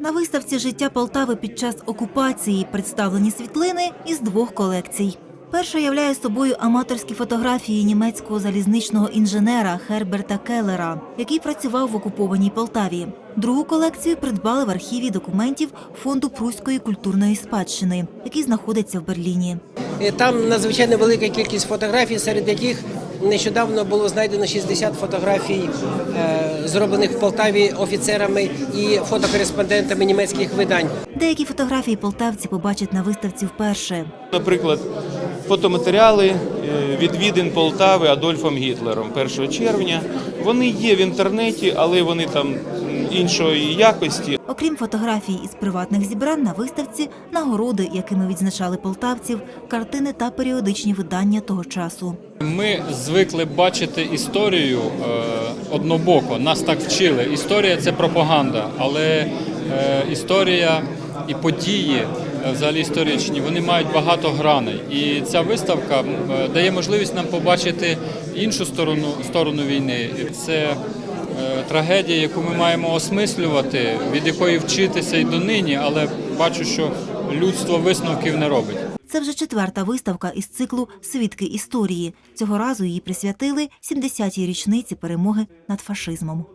На виставці життя Полтави під час окупації представлені світлини із двох колекцій. Перша являє собою аматорські фотографії німецького залізничного інженера Херберта Келлера, який працював в окупованій Полтаві. Другу колекцію придбали в архіві документів Фонду Пруської культурної спадщини, який знаходиться в Берліні. Е, Там надзвичайно велика кількість фотографій, серед яких нещодавно було знайдено 60 фотографій, е, зроблених в Полтаві офіцерами і фотокореспондентами німецьких видань. Деякі фотографії полтавці побачать на виставці вперше. Наприклад, фотоматеріали е, відвідин Полтави Адольфом Гітлером 1 червня. Вони є в інтернеті, але вони там іншої якості. Окрім фотографій із приватних зібрань на виставці, нагороди, якими відзначали полтавців, картини та періодичні видання того часу. Ми звикли бачити історію е, однобоко. Нас так вчили. Історія це пропаганда, але е, історія і події, е, взагалі історичні, вони мають багато граней. І ця виставка дає можливість нам побачити іншу сторону, сторону війни. Це трагедія, яку ми маємо осмислювати, від якої вчитися і донині, але бачу, що людство висновків не робить. Це вже четверта виставка із циклу Свідки історії. Цього разу її присвятили 70-й річниці перемоги над фашизмом.